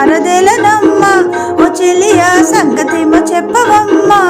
ఆరదేలనమ్మ ఓ చెలియా సంగతేమో చెప్పవమ్మా.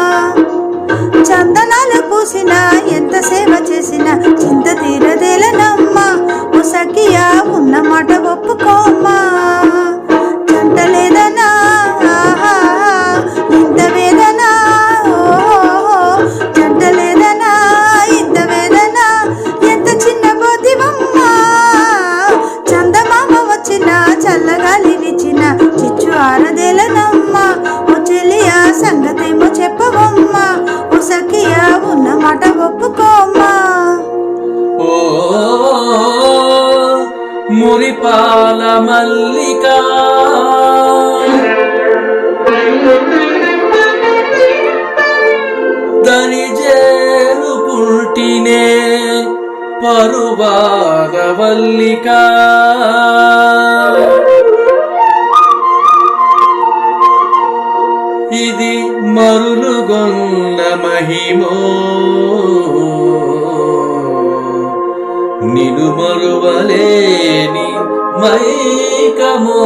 మల్లిక. దరి పుట్టినే పరువార వల్లిక ఇది మరులుగొన్న మహిమో. నిను మరువలేని మైకమో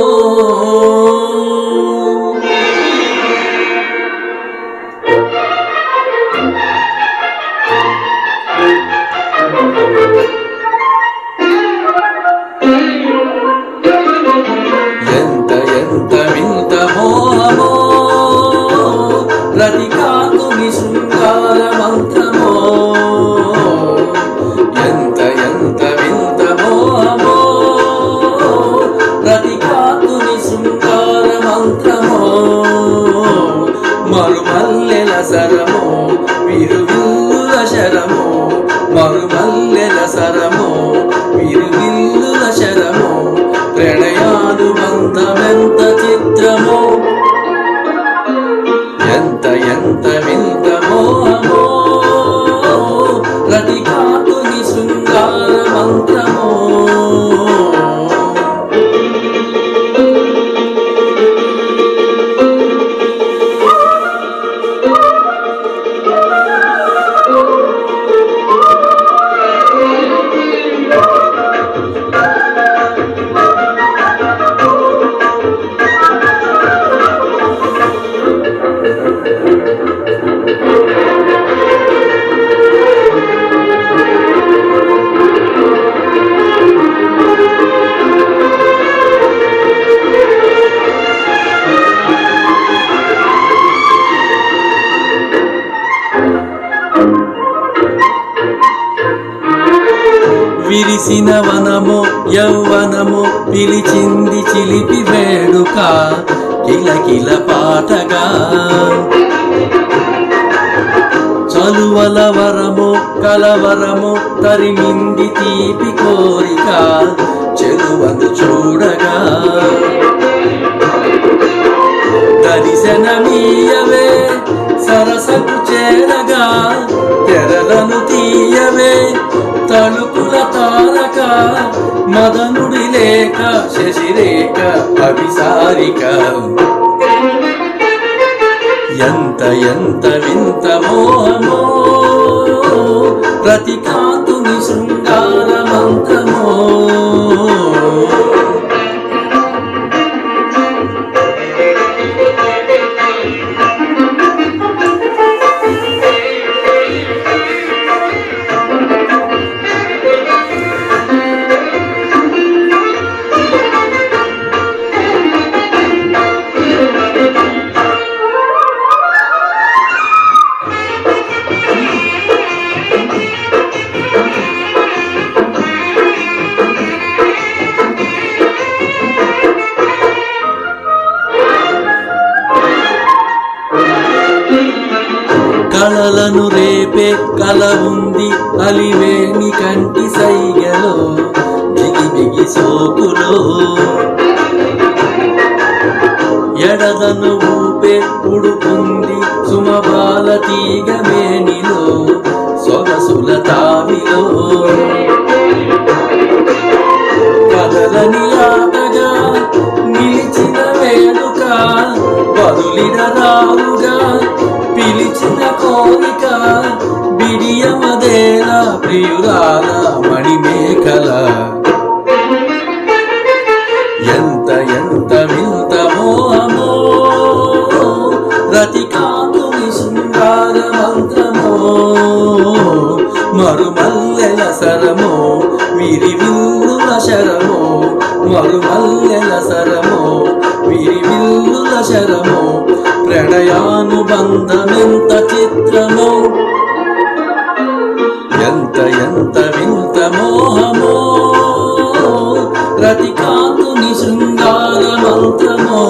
మరుమల్లెల సరమో విరువిల్లుల శరమో మరుమల్లెల సరమో విరువిల్లుల శరమో ప్రణయానుబంధమెంత చిత్రమో. ఎంత ఎంత వింత మోహమో రతికాతుని శృంగార మంత్రమో. విరిసిన వనము యౌవనము పిలిచింది చిలిపి వేడుక కిలకిల పాటగా. చలువల వరము కలవరము తరిమింది తీపి కోరిక చెరువను చూడగా. దర్శనమీయవే సరసకు చేరగా. తలుపులు తీయవే. తలుపుల తారక మదనుడి లేక శశిరేఖ అభిసారిక. ఎంత ఎంత వింత మోహమో. ప్రతికాంతుని శృంగార కళలను రేపే కల ఉంది అలివేని కంటి సైగలో బిగి బిగి సోకులో. ఎడదను ఊపే ఉడుకుంది సుమబాల తీగ మేనిలో సొగసుల తావిలో. కదలని ఆటగా నిలిచిన వేడుక బదులిన రావు ప్రియురాల మణిమేఖల ఎంత ఎంత వింత మోహమో రతికాంతుని శృంగార మంత్రమో. మరుమల్లెల సరమో విరివిల్లుల శరమో. మరుమల్లెల సరమో విరివిల్లుల శరమో. ప్రణయానుబంధమెంత చిత్రమో. ఎంత ఎంత వింత మోహమో రతికాంతుని శృంగార మంత్రమో.